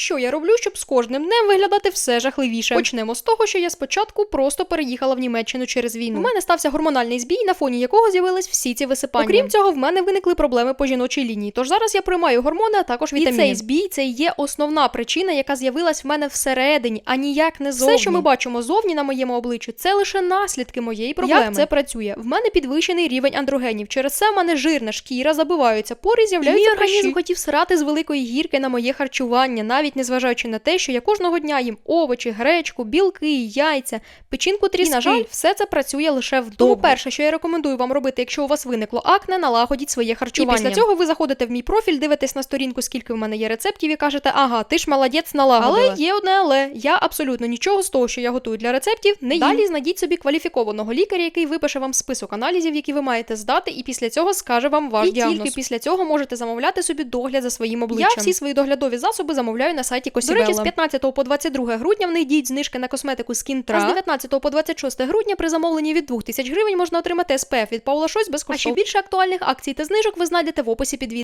Що я роблю, щоб з кожним днем виглядати все жахливіше? Почнемо з того, що я спочатку просто переїхала в Німеччину через війну. У мене стався гормональний збій, на фоні якого з'явились всі ці висипання. Окрім цього, в мене виникли проблеми по жіночій лінії. Тож зараз я приймаю гормони, а також вітаміни. І цей збій це є основна причина, яка з'явилась в мене всередині, а ніяк не зовні. Все, що ми бачимо зовні на моєму обличчі, це лише наслідки моєї проблеми. Як це працює? В мене підвищений рівень андрогенів. Через це в мене жирна шкіра, забиваються пори, з'являються мій організм хотів срати з великої гірки на моє харчування, навіть незважаючи на те, що я кожного дня їм овочі, гречку, білки, яйця, печінку тріски. І, на жаль, все це працює лише вдома. Тому перше, що я рекомендую вам робити, якщо у вас виникло акне, налагодіть своє харчування. І після цього ви заходите в мій профіль, дивитесь на сторінку, скільки в мене є рецептів, і кажете, ага, ти ж молодець налагодила. Але є одне але. Я абсолютно нічого з того, що я готую для рецептів, не їм. Далі знайдіть собі кваліфікованого лікаря, який випише вам список аналізів, які ви маєте здати, і після цього скаже вам ваш І діагноз. тільки після цього можете замовляти собі догляд за своїм обличчям. Я всі свої доглядові засоби замовляю на сайті Косібелла. До речі, з 15 по 22 грудня в них діють знижки на косметику Скінтра. А з 19 по 26 грудня при замовленні від 2000 гривень можна отримати СПФ від Паула Шось безкоштовно. А ще більше актуальних акцій та знижок ви знайдете в описі під відео.